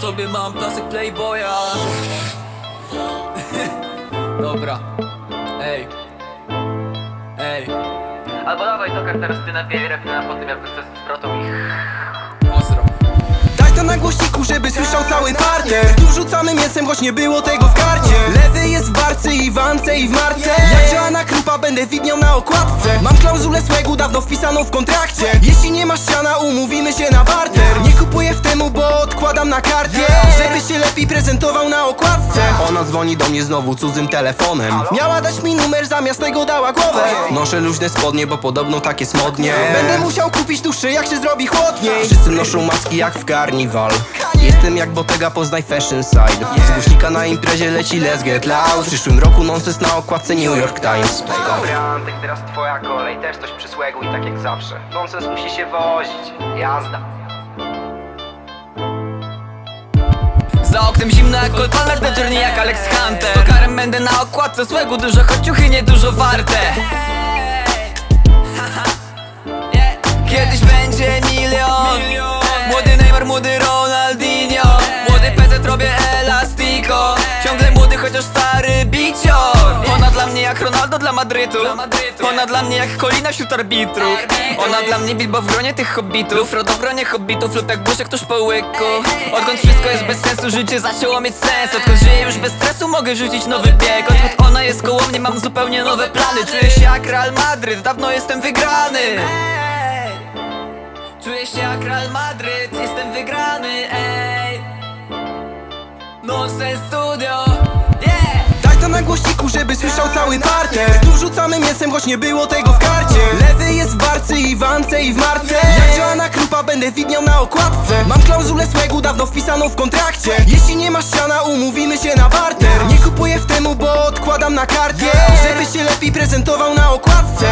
sobie mam klasyk playboya. Dobra. Ej. Ej. Albo dawaj Toker teraz ty nawijaj refren, a potem ja wrócę z zwrotą i Pozdro. Daj to na głośniku, żeby słyszał cały parter. Tu rzucamy mięsem, choć nie było tego w karcie. Lewy jest w barce i w wance i w marce. Jak Joanna Krupa będę widniał na okładce. Mam klauzulę swego dawno wpisaną w kontrakcie. Jeśli nie masz siana, umówimy się na barter. Nie kupuję w temu, bo na Żeby się lepiej prezentował na okładce. Ona dzwoni do mnie znowu cudzym telefonem. Miała dać mi numer, zamiast tego dała głowę. Noszę luźne spodnie, bo podobno takie smodnie. Będę musiał kupić dłuższe, jak się zrobi chłodniej. Wszyscy noszą maski jak w karniwal. Jestem jak Bottega, poznaj fashion side. Z głośnika na imprezie leci Let's Get Loud. W przyszłym roku nonsense na okładce New York Times. Dobra, Antek, teraz twoja kolej, też coś przysłeguj, tak jak zawsze. Nonsens musi się wozić, jazda Za oknem zimno jak Cole Palmer, turniej jak Alex Hunter. Z tokarem będę na okładce złego dużo, choć ciuchy nie dużo warte. Kiedyś będzie milion. Młody Neymar, młody Ronaldinho. Młody PZ robię Ronaldo dla Madrytu. Ona dla mnie jak Kolina wśród arbitrów Ona dla mnie Bilbo w gronie tych hobbitów. Frodo w gronie hobbitów lub jak Buszek tuż po łyku. Odkąd wszystko jest bez sensu, życie zaczęło mieć sens. Odkąd żyję już bez stresu, mogę rzucić nowy bieg. Odkąd ona jest koło mnie, mam zupełnie nowe plany. Czuję się jak Real Madryt, dawno jestem wygrany. Czuję się jak Real Madryt, jestem wygrany, ej. Nonsense Studio, żeby słyszał cały parter. Tu wrzucamy mięsem, choć nie było tego w karcie. Lewy jest w barce i w wance i w marce Jak Joanna Krupa będę widniał na okładce. Mam klauzulę swego dawno wpisaną w kontrakcie. Jeśli nie masz siana, umówimy się na barter. Nie kupuję w temu, bo odkładam na karcie Żeby się lepiej prezentował na okładce